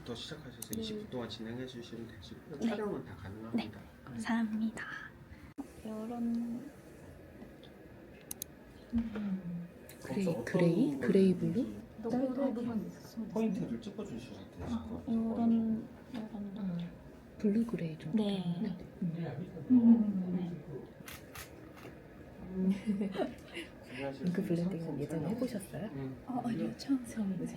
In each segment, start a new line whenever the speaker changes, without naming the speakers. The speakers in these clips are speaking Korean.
지금부터 시작하셔서 20분 동안 진행해 주시면 되시고
네.
촬영은 다 가능합니다.
감사합니다. 이런
그레이, 그레이? 그레이 블루?
포인트를 찍어 주셔도 되실 것 같아요.
이런 이런
블루 그레이 좀.
네.
잉크 블렌딩은 예전에 해보셨어요?
음.
어 아니요 처음
처음이지.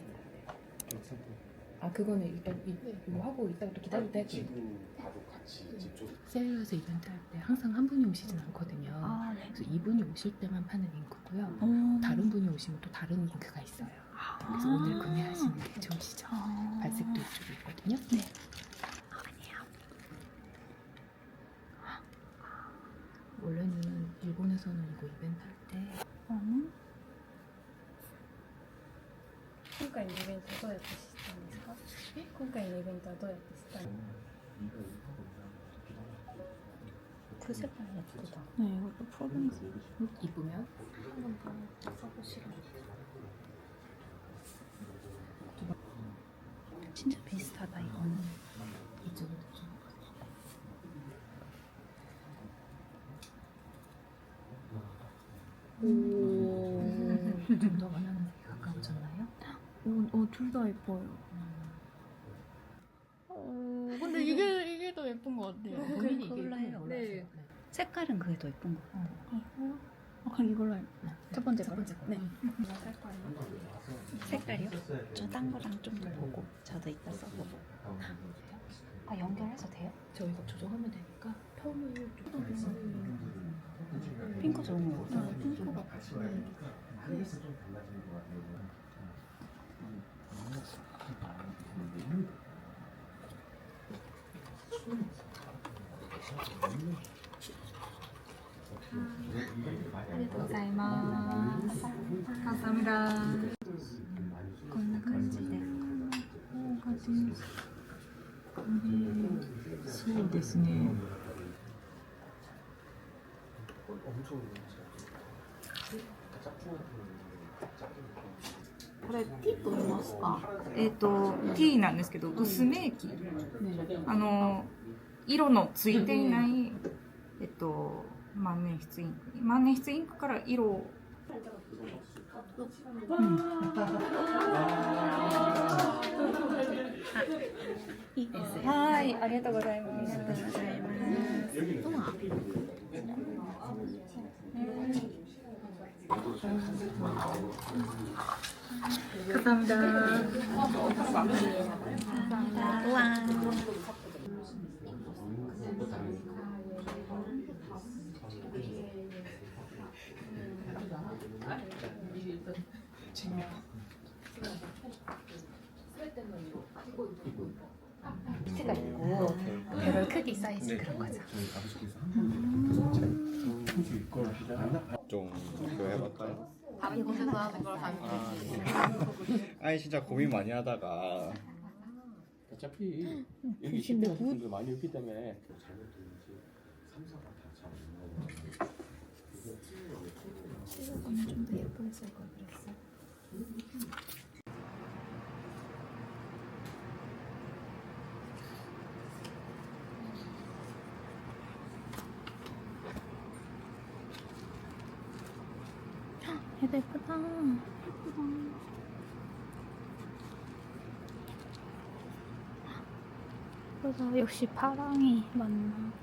아 그거는 일단 이, 이거 하고 이따가 또 기다릴 때 할게요.
지금 바로 같이
집중. 셀러에서 이벤트 할 때 항상 한 분이 오시진 않거든요.
아, 네.
그래서 이분이 오실 때만 파는 잉크고요.
어. 네.
다른 분이 오시면 또 다른 잉크가 있어요. 아. 그래서 오늘 구매하시는 게 좋으시죠.
아.
발색도 이쪽에 있거든요.
네. 네. 아니에요.
원래는 일본에서는 이거 이벤트 할때
어. 음. 음. 그러니까 이벤트 써야 되지. か今回のイベントはどうやって知ったんですか
그 색깔 예쁘다.
네 이것도 프로ven스.
이쁘면
진짜 비슷하다 이거는.
이쪽으로 좀. 좀더
둘 다 예뻐요. 어 근데 이게 이게 더 예쁜 것 같아요.
본인이
그-
이게
그걸로 해요.
네.
색깔은 그게 더 예쁜 것 같아요.
어.
아, 그럼 이걸로 해요. 첫 번째
첫
거.
번째 거.
네.
음.
색깔이요? 저 딴 거랑 좀 더 보고 저도 이따 써보고. 아 연결해서 돼요?
저 이거 조정하면 되니까 펌을 좀
핑크 좋은 거 같아요. 핑크가
그 ございます。
こんな感じで。
そうですね。
これティップ見ますかえっ、と T なんですけど薄め液。あの色のついていないえっと万年筆インク。万年筆インクから色を。
いいですよ。
はい。ありがとうございます。
ありがとうございます。감 사합니다. 우와.
밑에가 있고 배럴 크기 사이즈 그런 거죠.
저희 아버지께서 한 분이 이걸 좀 그거 해볼까요?
이곳에서 하는 걸 가면
아, 네. 아니 진짜 고민 많이 하다가
어차피 여기 10대가 분들 많이 없기 때문에
오늘 좀더 예쁘게 쓸걸 그랬어. 얘도 예쁘다. 예쁘다. 예쁘다. 역시 파랑이 맞나.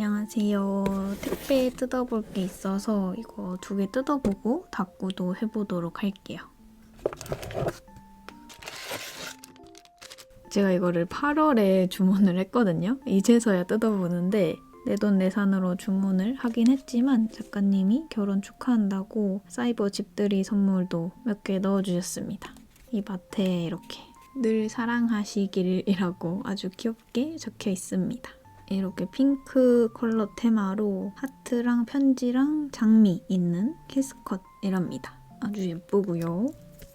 안녕하세요. 택배 뜯어볼 게 있어서 이거 두 개 뜯어보고 닫고도 해보도록 할게요. 제가 이거를 8월에 주문을 했거든요. 이제서야 뜯어보는데 내돈내산으로 주문을 하긴 했지만 작가님이 결혼 축하한다고 사이버 집들이 선물도 몇 개 넣어주셨습니다. 이 밭에 이렇게 늘 사랑하시길이라고 아주 귀엽게 적혀 있습니다. 이렇게 핑크 컬러 테마로 하트랑 편지랑 장미 있는 캐스컷이랍니다. 아주 예쁘고요.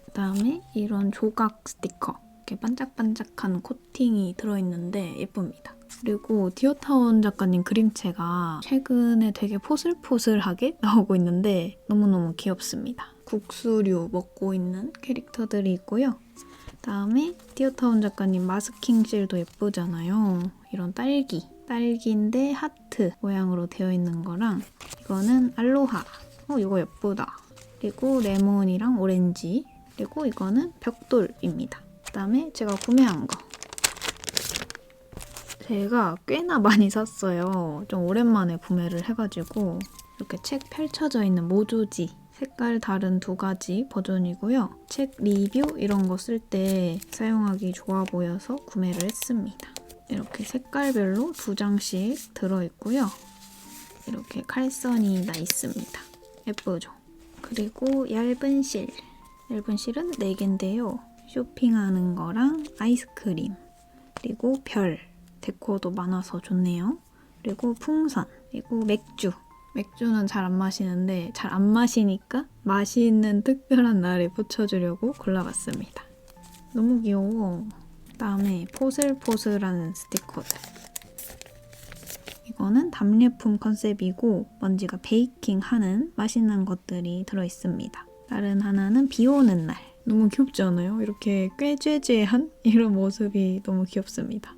그다음에 이런 조각 스티커 이렇게 반짝반짝한 코팅이 들어있는데 예쁩니다. 그리고 디어타운 작가님 그림체가 최근에 되게 포슬포슬하게 나오고 있는데 너무너무 귀엽습니다. 국수류 먹고 있는 캐릭터들이 있고요. 그다음에 디어타운 작가님 마스킹 실도 예쁘잖아요. 이런 딸기 딸기인데 하트 모양으로 되어 있는 거랑 이거는 알로하. 어 이거 예쁘다. 그리고 레몬이랑 오렌지. 그리고 이거는 벽돌입니다. 그 다음에 제가 구매한 거. 제가 꽤나 많이 샀어요. 좀 오랜만에 구매를 해가지고 이렇게 책 펼쳐져 있는 모조지. 색깔 다른 두 가지 버전이고요. 책 리뷰 이런 거 쓸 때 사용하기 좋아 보여서 구매를 했습니다 이렇게 색깔별로 두 장씩 들어있고요. 이렇게 칼선이 나 있습니다. 예쁘죠? 그리고 얇은 실. 얇은 실은 4개인데요. 쇼핑하는 거랑 아이스크림, 그리고 별 데코도 많아서 좋네요. 그리고 풍선, 그리고 맥주. 맥주는 잘 안 마시는데 잘 안 마시니까 맛있는 특별한 날에 붙여주려고 골라봤습니다. 너무 귀여워. 그다음에 포슬포슬한 스티커들. 이거는 답례품 컨셉이고 먼지가 베이킹하는 맛있는 것들이 들어있습니다. 다른 하나는 비 오는 날. 너무 귀엽지 않아요? 이렇게 꾀죄죄한 이런 모습이 너무 귀엽습니다.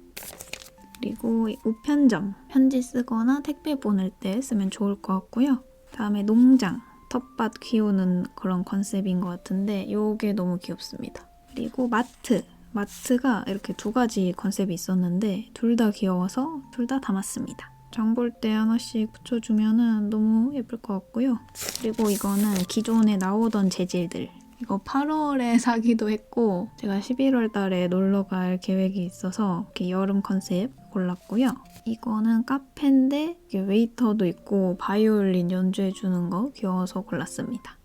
그리고 이 우편점. 편지 쓰거나 택배 보낼 때 쓰면 좋을 것 같고요. 다음에 농장. 텃밭 키우는 그런 컨셉인 것 같은데 이게 너무 귀엽습니다. 그리고 마트. 마트가 이렇게 두 가지 컨셉이 있었는데 둘 다 귀여워서 둘 다 담았습니다. 장 볼 때 하나씩 붙여주면 너무 예쁠 것 같고요. 그리고 이거는 기존에 나오던 재질들. 이거 8월에 사기도 했고 제가 11월 달에 놀러 갈 계획이 있어서 이렇게 여름 컨셉 골랐고요. 이거는 카페인데 웨이터도 있고 바이올린 연주해 주는 거 귀여워서 골랐습니다.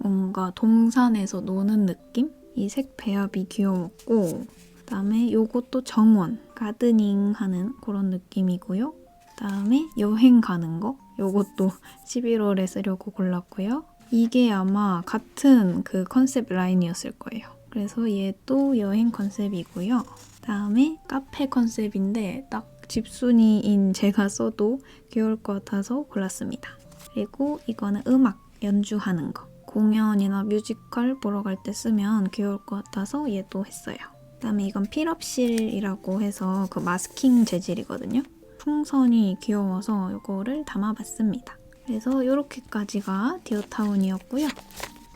뭔가 동산에서 노는 느낌? 이 색 배합이 귀여웠고 그 다음에 요것도 정원, 가드닝 하는 그런 느낌이고요. 그 다음에 여행 가는 거 요것도 11월에 쓰려고 골랐고요. 이게 아마 같은 그 컨셉 라인이었을 거예요. 그래서 얘도 여행 컨셉이고요. 다음에 카페 컨셉인데 딱 집순이인 제가 써도 귀여울 것 같아서 골랐습니다. 그리고 이거는 음악 연주하는 거. 공연이나 뮤지컬 보러 갈 때 쓰면 귀여울 것 같아서 얘도 했어요. 그다음에 이건 필업실이라고 해서 그 마스킹 재질이거든요. 풍선이 귀여워서 이거를 담아봤습니다. 그래서 이렇게까지가 디어타운이었고요.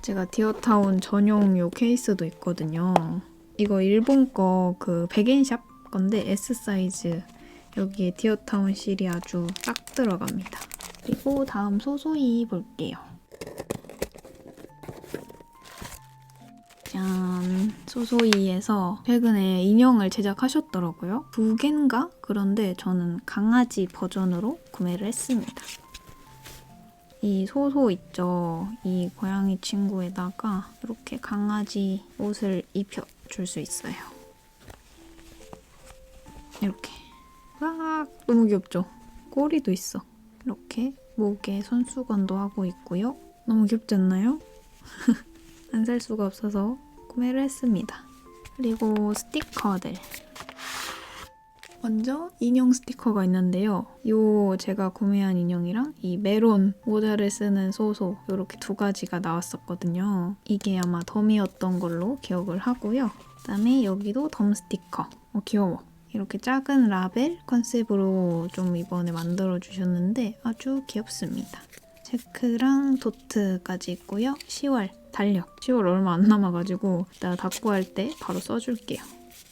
제가 디어타운 전용 요 케이스도 있거든요. 이거 일본 거 그 백엔샵 건데 S 사이즈 여기에 디어타운 실이 아주 딱 들어갑니다. 그리고 다음 소소이 볼게요. 짠 소소이에서 최근에 인형을 제작하셨더라고요. 두 개인가? 그런데 저는 강아지 버전으로 구매를 했습니다. 이 소소 있죠? 이 고양이 친구에다가 이렇게 강아지 옷을 입혀줄 수 있어요. 이렇게. 와, 너무 귀엽죠? 꼬리도 있어. 이렇게 목에 손수건도 하고 있고요. 너무 귀엽지 않나요? 안 살 수가 없어서 구매를 했습니다. 그리고 스티커들. 먼저 인형 스티커가 있는데요. 요 제가 구매한 인형이랑 이 메론 모자를 쓰는 소소 이렇게 두 가지가 나왔었거든요. 이게 아마 덤이었던 걸로 기억을 하고요. 그다음에 여기도 덤 스티커. 어, 귀여워. 이렇게 작은 라벨 컨셉으로 좀 이번에 만들어 주셨는데 아주 귀엽습니다. 체크랑 도트까지 있고요. 10월 달력. 10월 얼마 안 남아가지고 이따 닫고 할 때 바로 써줄게요.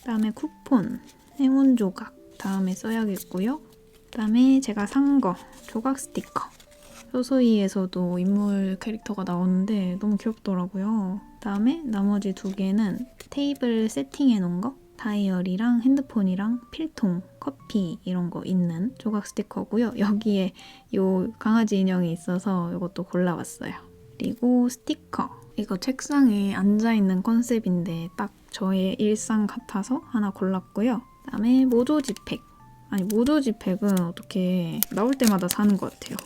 그다음에 쿠폰, 행운 조각 다음에 써야겠고요. 그다음에 제가 산 거 조각 스티커. 소소이에서도 인물 캐릭터가 나오는데 너무 귀엽더라고요. 그다음에 나머지 두 개는 테이블 세팅해 놓은 거. 다이어리랑 핸드폰이랑 필통, 커피 이런 거 있는 조각 스티커고요. 여기에 요 강아지 인형이 있어서 이것도 골라봤어요. 그리고 스티커. 이거 책상에 앉아있는 컨셉인데 딱 저의 일상 같아서 하나 골랐고요. 그다음에 모조지팩. 아니 모조지팩은 어떻게 나올 때마다 사는 것 같아요.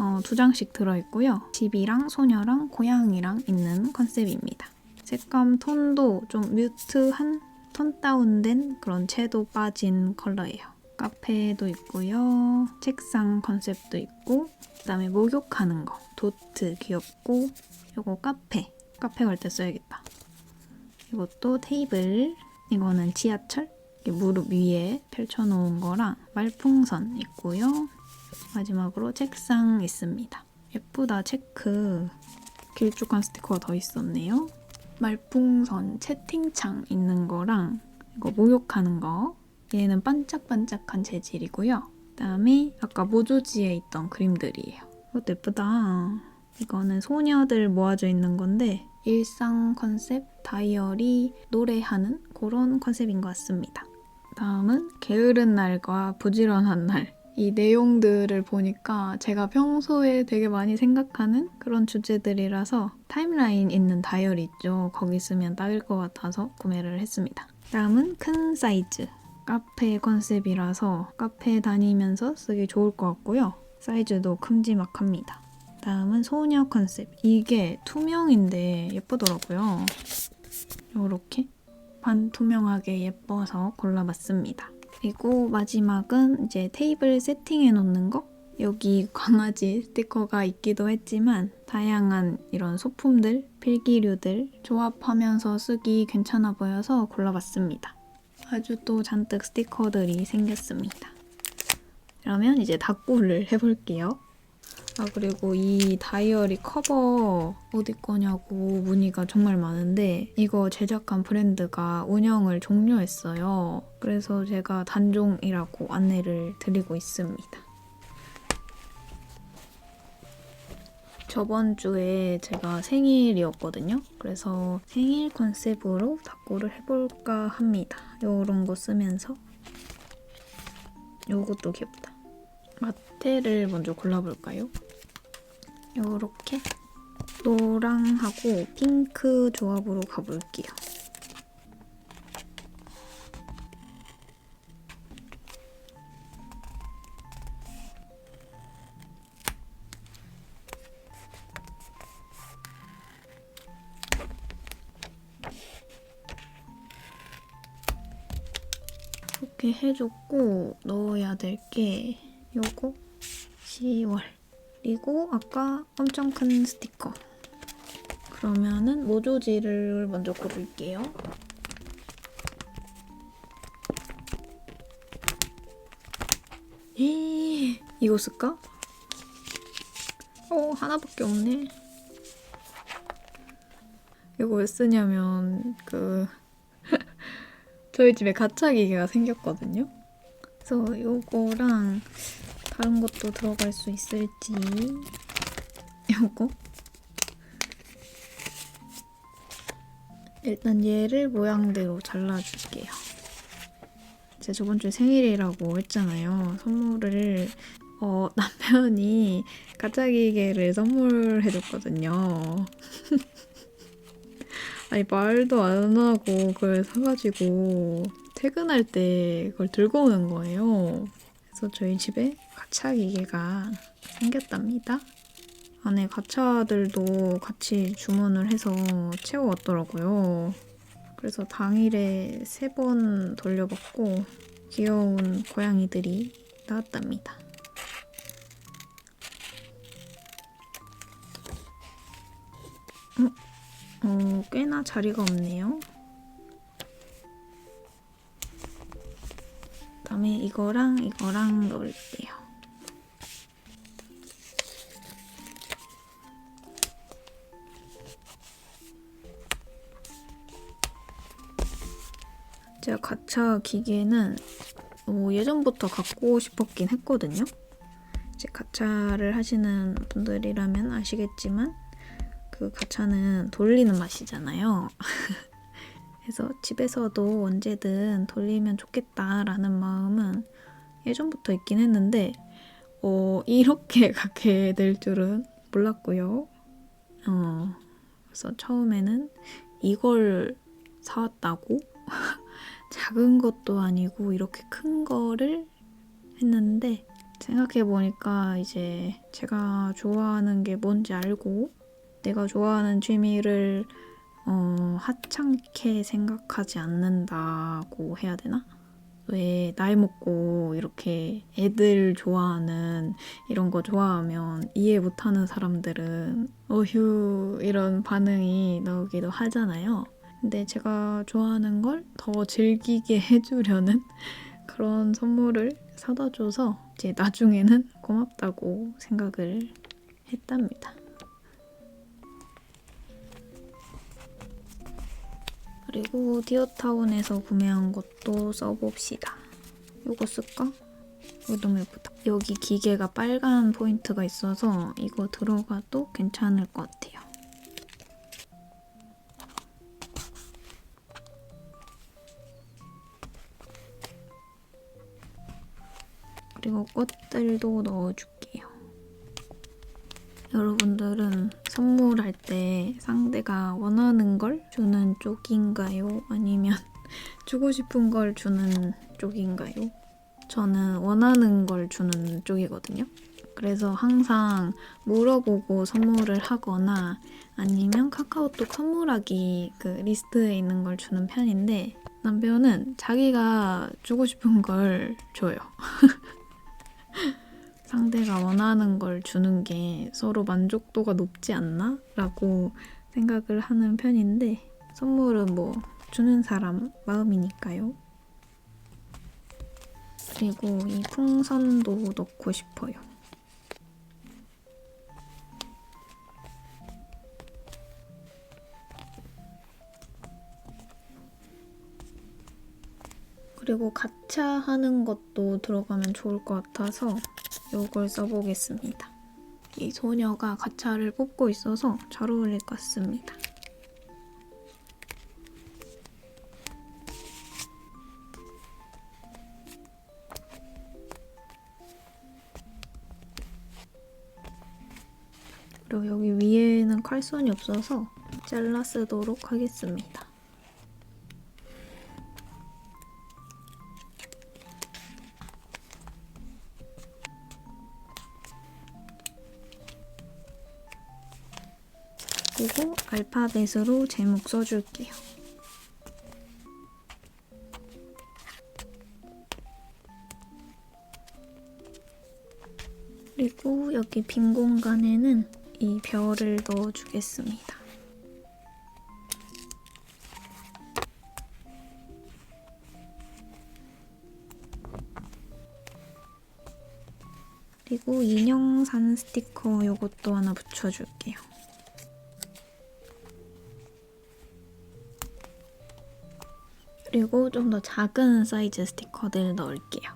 어, 두 장씩 들어있고요. 집이랑 소녀랑 고양이랑 있는 컨셉입니다. 색감 톤도 좀 뮤트한 톤 다운된 그런 채도 빠진 컬러예요. 카페도 있고요. 책상 컨셉도 있고 그다음에 목욕하는 거 도트 귀엽고 요거 카페 카페 갈 때 써야겠다. 이것도 테이블 이거는 지하철 무릎 위에 펼쳐놓은 거랑 말풍선 있고요. 마지막으로 책상 있습니다. 예쁘다 체크 길쭉한 스티커가 더 있었네요. 말풍선 채팅창 있는 거랑 이거 목욕하는 거 얘는 반짝반짝한 재질이고요. 그다음에 아까 모조지에 있던 그림들이에요. 이것도 예쁘다. 이거는 소녀들 모아져 있는 건데 일상 컨셉, 다이어리, 노래하는 그런 컨셉인 것 같습니다. 다음은 게으른 날과 부지런한 날. 이 내용들을 보니까 제가 평소에 되게 많이 생각하는 그런 주제들이라서 타임라인 있는 다이어리 있죠. 거기 쓰면 딱일 것 같아서 구매를 했습니다. 다음은 큰 사이즈. 카페 컨셉이라서 카페 다니면서 쓰기 좋을 것 같고요. 사이즈도 큼지막합니다. 다음은 소녀 컨셉. 이게 투명인데 예쁘더라고요. 이렇게 반투명하게 예뻐서 골라봤습니다. 그리고 마지막은 이제 테이블 세팅해 놓는 거. 여기 강아지 스티커가 있기도 했지만 다양한 이런 소품들, 필기류들 조합하면서 쓰기 괜찮아 보여서 골라봤습니다. 아주 또 잔뜩 스티커들이 생겼습니다. 그러면 이제 닭고를 해볼게요. 아 그리고 이 다이어리 커버 어디 거냐고 문의가 정말 많은데 이거 제작한 브랜드가 운영을 종료했어요. 그래서 제가 단종이라고 안내를 드리고 있습니다. 저번 주에 제가 생일이었거든요. 그래서 생일 컨셉으로 닭고를 해볼까 합니다. 요런 거 쓰면서 요것도 귀엽다. 마테를 먼저 골라볼까요? 요렇게 노랑하고 핑크 조합으로 가볼게요. 이렇게 해줬고 넣어야 될 게 요거 10월 그리고 아까 엄청 큰 스티커 그러면은 모조지를 먼저 고를게요 에이, 이거 쓸까? 어 하나밖에 없네 이거 왜 쓰냐면 그 저희 집에 가차 기계가 생겼거든요. 그래서 요거랑 다른 것도 들어갈 수 있을지 요거 일단 얘를 모양대로 잘라줄게요. 제가 저번 주에 생일이라고 했잖아요. 선물을 어, 남편이 가짜 기계를 선물해줬거든요. 아니 말도 안 하고 그걸 사가지고 퇴근할 때 그걸 들고 오는 거예요. 그래서 저희 집에 가차 기계가 생겼답니다. 안에 가차들도 같이 주문을 해서 채워왔더라고요. 그래서 당일에 세 번 돌려봤고 귀여운 고양이들이 나왔답니다. 어? 어, 꽤나 자리가 없네요. 다음에 이거랑 이거랑 넣을게요. 제가 가차 기계는 어, 예전부터 갖고 싶었긴 했거든요. 이제 가차를 하시는 분들이라면 아시겠지만 그 가차는 돌리는 맛이잖아요. 그래서 집에서도 언제든 돌리면 좋겠다라는 마음은 예전부터 있긴 했는데 어, 이렇게 가게 될 줄은 몰랐고요. 어, 그래서 처음에는 이걸 사왔다고 작은 것도 아니고 이렇게 큰 거를 했는데 생각해보니까 이제 제가 좋아하는 게 뭔지 알고 내가 좋아하는 취미를 어, 하찮게 생각하지 않는다고 해야 되나? 왜 나이 먹고 이렇게 애들 좋아하는 이런 거 좋아하면 이해 못하는 사람들은 어휴 이런 반응이 나오기도 하잖아요. 근데 제가 좋아하는 걸 더 즐기게 해주려는 그런 선물을 사다 줘서 이제 나중에는 고맙다고 생각을 했답니다. 그리고 디어타운에서 구매한 것도 써봅시다. 이거 쓸까? 이거 너무 예쁘다. 여기 기계가 빨간 포인트가 있어서 이거 들어가도 괜찮을 것 같아요. 그리고 꽃들도 넣어줄게요. 여러분들은 선물할 때 상대가 원하는 걸 주는 쪽인가요? 아니면 주고 싶은 걸 주는 쪽인가요? 저는 원하는 걸 주는 쪽이거든요. 그래서 항상 물어보고 선물을 하거나 아니면 카카오톡 선물하기 그 리스트에 있는 걸 주는 편인데 남편은 자기가 주고 싶은 걸 줘요. 상대가 원하는 걸 주는 게 서로 만족도가 높지 않나? 라고 생각을 하는 편인데 선물은 뭐 주는 사람 마음이니까요. 그리고 이 풍선도 넣고 싶어요. 그리고 가차 하는 것도 들어가면 좋을 것 같아서 이걸 써보겠습니다. 이 소녀가 가차를 뽑고 있어서 잘 어울릴 것 같습니다. 그리고 여기 위에는 칼선이 없어서 잘라 쓰도록 하겠습니다. 그리고 알파벳으로 제목 써줄게요. 그리고 여기 빈 공간에는 이 별을 넣어주겠습니다. 그리고 인형 산 스티커 요것도 하나 붙여줄게요. 그리고 좀 더 작은 사이즈 스티커들 넣을게요.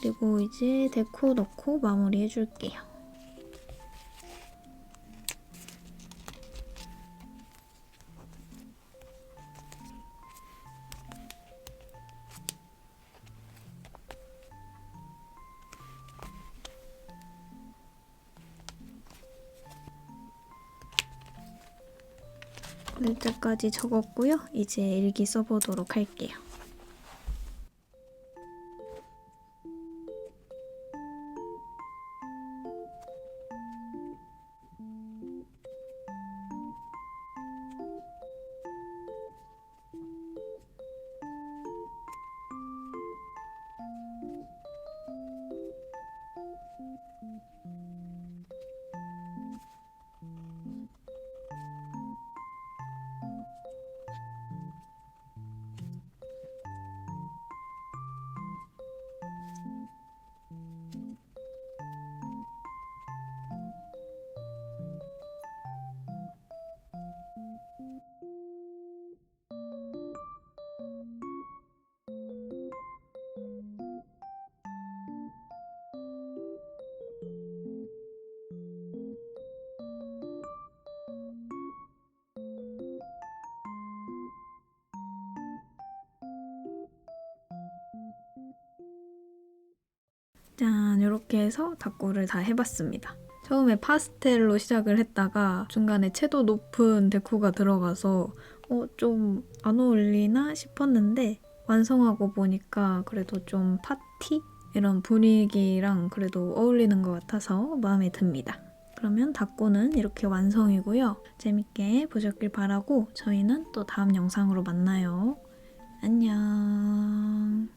그리고 이제 데코 넣고 마무리 해줄게요. 글자까지 적었고요. 이제 일기 써보도록 할게요. 짠 이렇게 해서 다꾸를 다 해봤습니다. 처음에 파스텔로 시작을 했다가 중간에 채도 높은 데코가 들어가서 어, 좀 안 어울리나 싶었는데 완성하고 보니까 그래도 좀 파티? 이런 분위기랑 그래도 어울리는 것 같아서 마음에 듭니다. 그러면 다꾸는 이렇게 완성이고요. 재밌게 보셨길 바라고 저희는 또 다음 영상으로 만나요. 안녕.